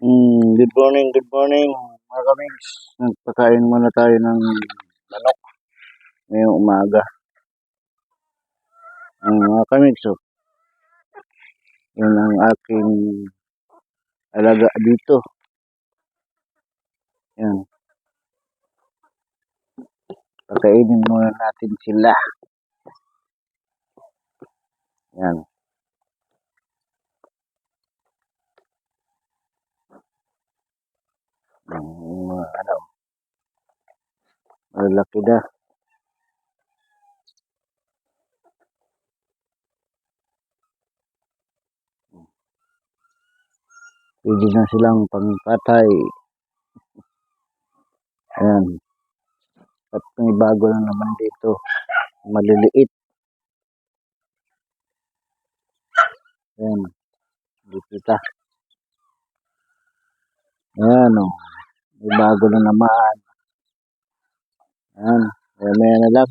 Mm, good morning, good morning mga kamigs. Nagpakain muna tayo ng manok ngayong umaga. Ang mga kamigs, oh, yun ang aking alaga dito. Yan. Pakainin muna natin sila. Yan. Yung mga ano, malaki na. Pwede na silang pangpatay. Ayan. At may bago na naman dito. Maliliit. Ayan. Dito ta. Ayan o. May bago na naman. Ayan. Ayan, maya na lang.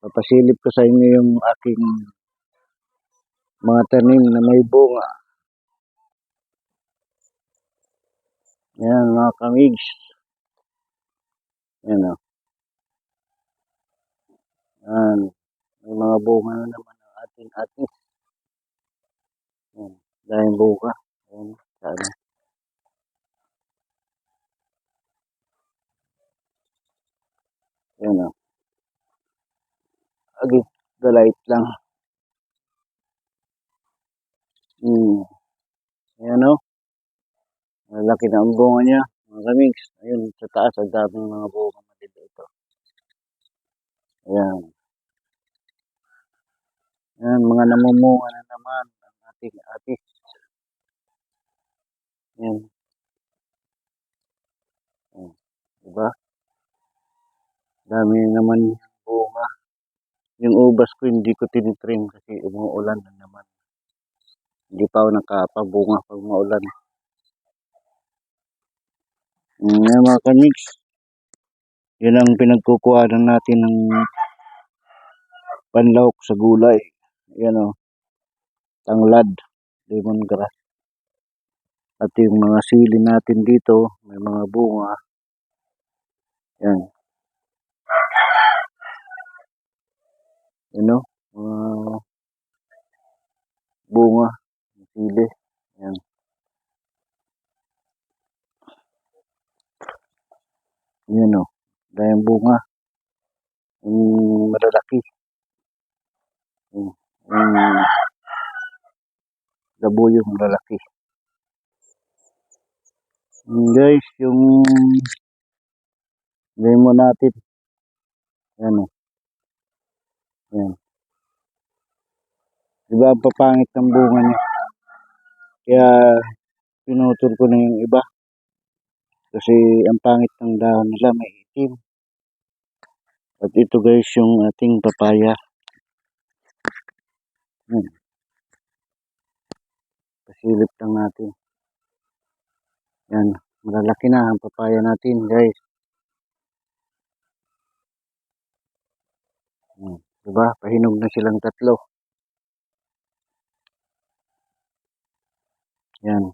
Papasilip ko sa inyo yung aking mga tanim na may bunga. Ayan mga kamigs. Ayan o. Ayan. May mga bunga na naman ang ating atis. Ayan. Dahil bunga. Ayan. Sana. Ayan o. Agit galait lang. Hmm. Ayan o. Malaki na ang bunga niya. Mga kamigs. Ayun, sa taas, ang daming mga bunga maliliit. Ayan. Ayan, mga namumunga na naman ang ating atis. Ayan. Diba? Dami naman yung bunga. Yung ubas ko, hindi ko tinitrim kasi umuulan na naman. Hindi pa ako nakapabunga pag maulan. Ayan mga kamigs. Yan ang pinagkukuhanan natin ng panlawak sa gulay. Yan o. Tanglad. Lemongrass. At yung mga sili natin dito, may mga bunga. Yan. Yan o. Mga bunga. Sili. Yan. Yan o. Dahil bunga. Yung malalaki. Yung, yung labuyo malalaki. Yan guys, yung lemon natin. Yan o. Yan. Diba ang papangit ng bunga niya? Kaya pinutol ko na yung iba. Kasi ang pangit ng dahon nila may itim. At ito guys yung ating papaya. Hmm. Pasilip lang natin. Yan. Malalaki na ang papaya natin guys. Hmm. Diba? Pahinog na silang tatlo. Yan.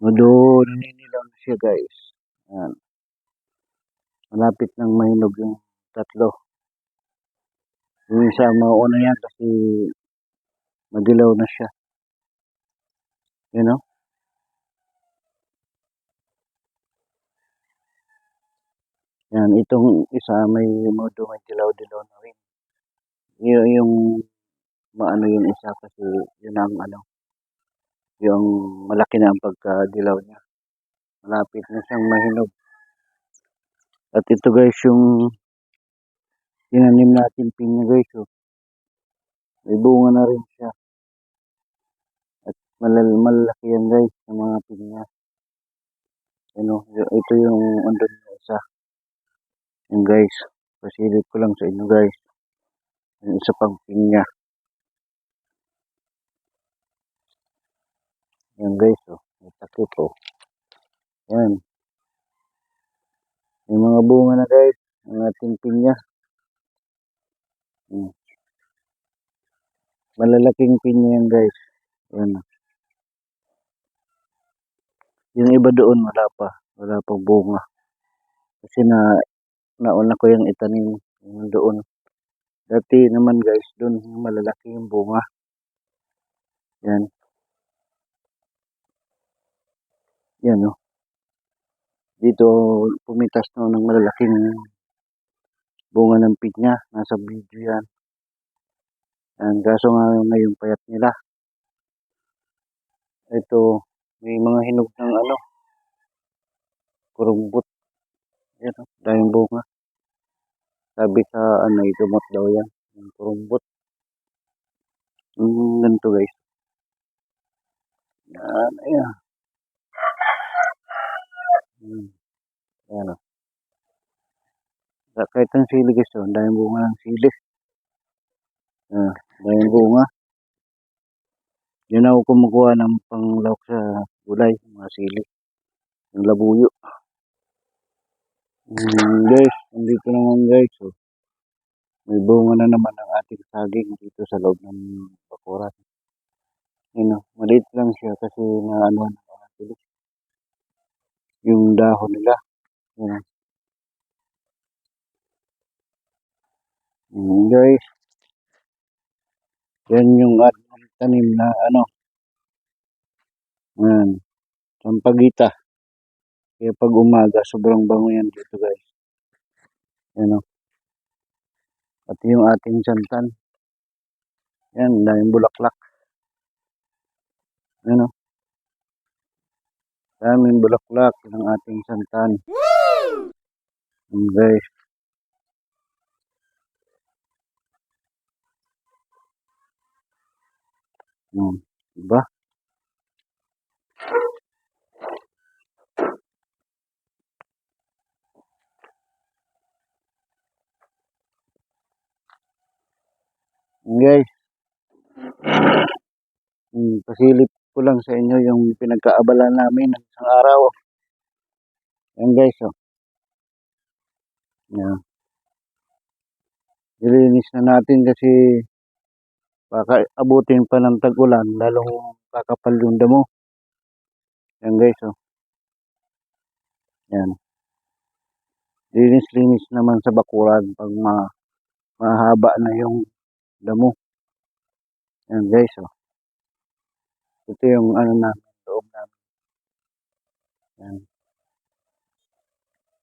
Mudo, naninilaw na siya guys. Yan. Malapit nang mahinog yung tatlo. Yung isa mauna yan kasi madilaw na siya. Yan o. Yan, itong isa may mudo, may dilaw-dilaw na rin. Y- yung maano yung isa kasi yun ang ano, yung malaki na ang pagkadilaw niya. Malapit na siyang mahinog. At ito guys yung tinanim natin pinya guys. Oh. May bunga na rin siya. At malal malalaki yan guys sa mga pinya. Ano, ito yung andun Yung guys, pasilip ko lang sa inyo guys. Yung isa pang pinya. Yan guys, oh. May takip, oh. Yan. May mga bunga na guys. Ang ating pinya. Hmm. Malalaking pinya yan guys. Yan. Yung iba doon wala pa. Wala pang bunga. Kasi na nauna ko yung itanim doon. Dati naman guys, doon yung malalaki yung bunga. Yan. Yan oh. Dito pumitas na ng malalaking bunga ng pinya. Nasa video yan. Yan. Kaso nga ngayon payat nila. Ito, may mga hinog ng ano, kurumbot. Yan oh, daming bunga. Sabi sa ano, itumot daw yan. Yung kurumbot. Yung ganito guys. Yan, ayan. Hmm. Ayan o. Kahit ang sili guys, oh, ang daming bunga ng sili. Ah, daming bunga. Yun ako kumukuha ng panglawak sa gulay, mga sili. Yung labuyo. Hmm, guys, nandito naman guys. Oh. May bunga na naman ang ating saging dito sa loob ng bakuran. Yun o, maliit lang siya kasi na ano ng mga sili. Yung dahon nila. Yun o. Hmm, guys. Yan yung ating tanim na ano. Yan. Sampagita. Kaya pag umaga, sobrang bango yan dito guys. Yan o. At yung ating santan. Yan, daming bulaklak. Yan o. Daming bulaklak ng ating santan. Yan guys. Hmm, diba? Guys. Hmm, pasilip ko lang sa inyo yung pinagkaabala namin ng isang araw. Yan guys, oh. Yan. Nilinis na natin kasi baka abutin pa ng tag-ulan, lalong kakapal yung damo. Yan guys, oh. Yan. Linis-linis naman sa bakuran pag ma mahaba na yung damo. Yan guys, oh. Ito yung ano na loob namin. Yan.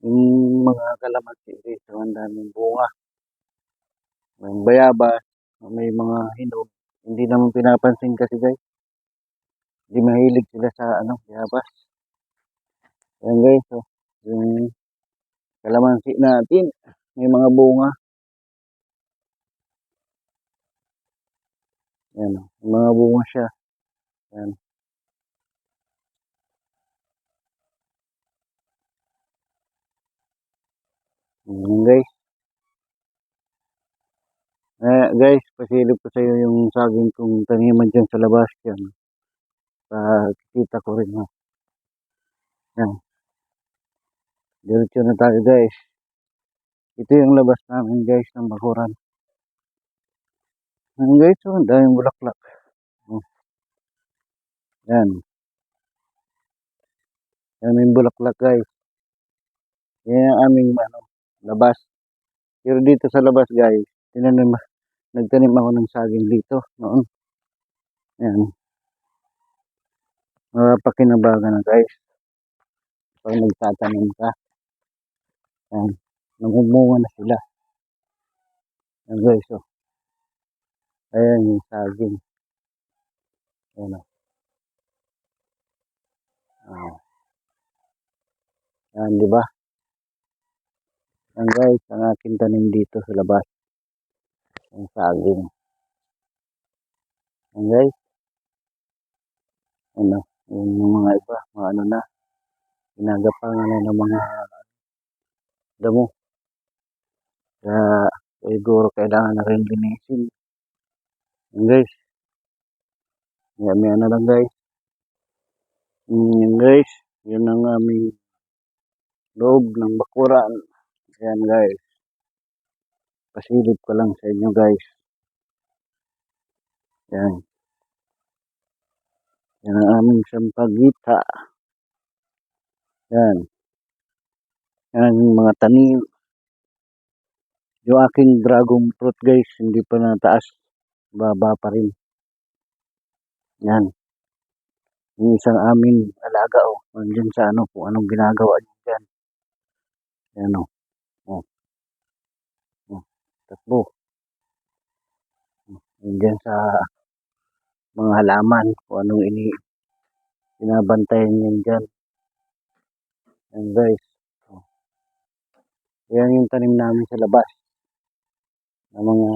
Yung mga kalamansi dito, ang daming bunga. May bayabas, may mga hinog. Hindi naman pinapansin kasi guys. Hindi mahilig sila sa ano, bayabas. Yan guys, oh. Yung kalamansi natin, may mga bunga. Yan. May mga bunga siya. Yan. Yan guys. Eh, guys, pasilip ko sa iyo yung saging kong taniman dyan sa labas yan. Pakikita ko rin ha. Yan. Diretso na tayo guys. Ito yung labas namin guys ng bakuran. Yan guys, oh, daming bulaklak. Oh. Yan. Yan yung bulaklak guys. Yan ang aming ano, labas. Pero dito sa labas guys, tinanim, nagtanim ako ng saging dito noon. Yan. Mapakinabagan na guys. Pag nagtatanim ka. Yan. Namumunga na sila. Yan guys, oh. Ayan yung saging. Ayan, oh. Ah. Yan, di ba? Yan guys, ang aking tanim dito sa labas. Yung saging. Yan guys. Ano, yung mga iba, mga ano na. Ginagapangan na ng mga damo. Kaya siguro kailangan na rin linisin. Yan guys. Yan, na lang guys. Yan guys. Yan ang aming loob ng bakuran. Yan guys. Pasilip ko lang sa inyo guys. Yan. Yan ang aming sampagita. Yan. Yan yung mga tanim. Yung aking dragon fruit guys, hindi pa nataas. Baba pa rin. Yan. Yung isang amin alaga oh. Nandyan sa ano, kung anong ginagawa niya dyan. Yan oh. Oh. oh. Takbo. Nandyan sa mga halaman, kung anong ini binabantayan niyan dyan. Yan guys. Oh. Yan yung tanim namin sa labas. Ng mga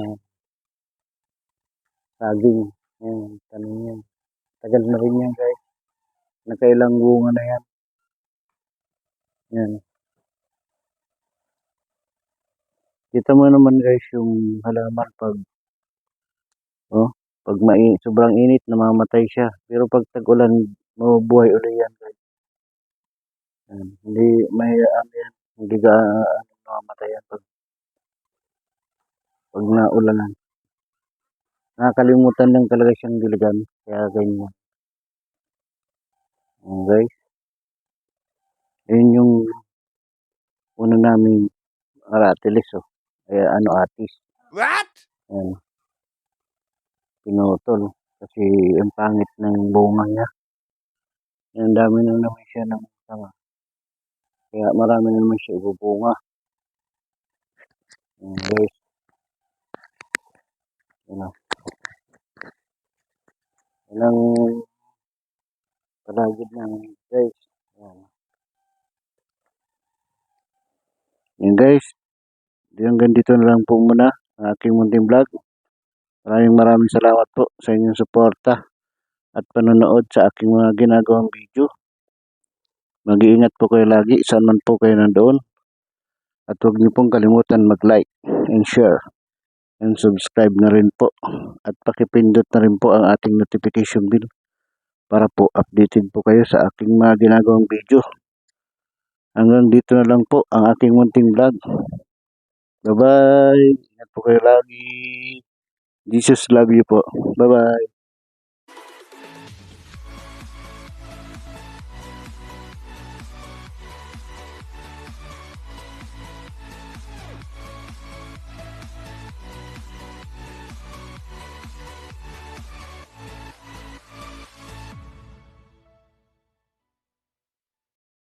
saging. Yan, tanim yan. Tagal na rin yan guys. Nakailang bunga na yan. Yan. Kita mo naman guys yung halaman pag oh, pag mai sobrang init namamatay siya. Pero pag tag-ulan mabubuhay uli yan guys. Yan. Hindi may ano yan, hindi ka ano, namamatay yan pag pag naulanan. Nakakalimutan lang talaga siyang diligan. Kaya ganyan. Yan guys. Yun yung una namin aratilis oh. Kaya ano atis. What? Yan. Pinutol. Kasi ang pangit ng bunga niya. Yan, dami na naman siya ng sanga. Kaya marami na naman siya ibubunga. Yan guys. Yan o. Yan ang palagid namin guys. Yan. Yan guys. Hanggang dito na lang po muna ang aking munting vlog. Maraming maraming salamat po sa inyong suporta at panonood sa aking mga ginagawang video. Mag-iingat po kayo lagi saan man po kayo nandoon. At huwag niyo pong kalimutan mag-like and share and subscribe na rin po. At pakipindot na rin po ang ating notification bell para po updated po kayo sa aking mga ginagawang video. Hanggang dito na lang po ang aking munting vlog. Bye-bye. Ingat po kayo lagi. Jesus love you po. Bye-bye.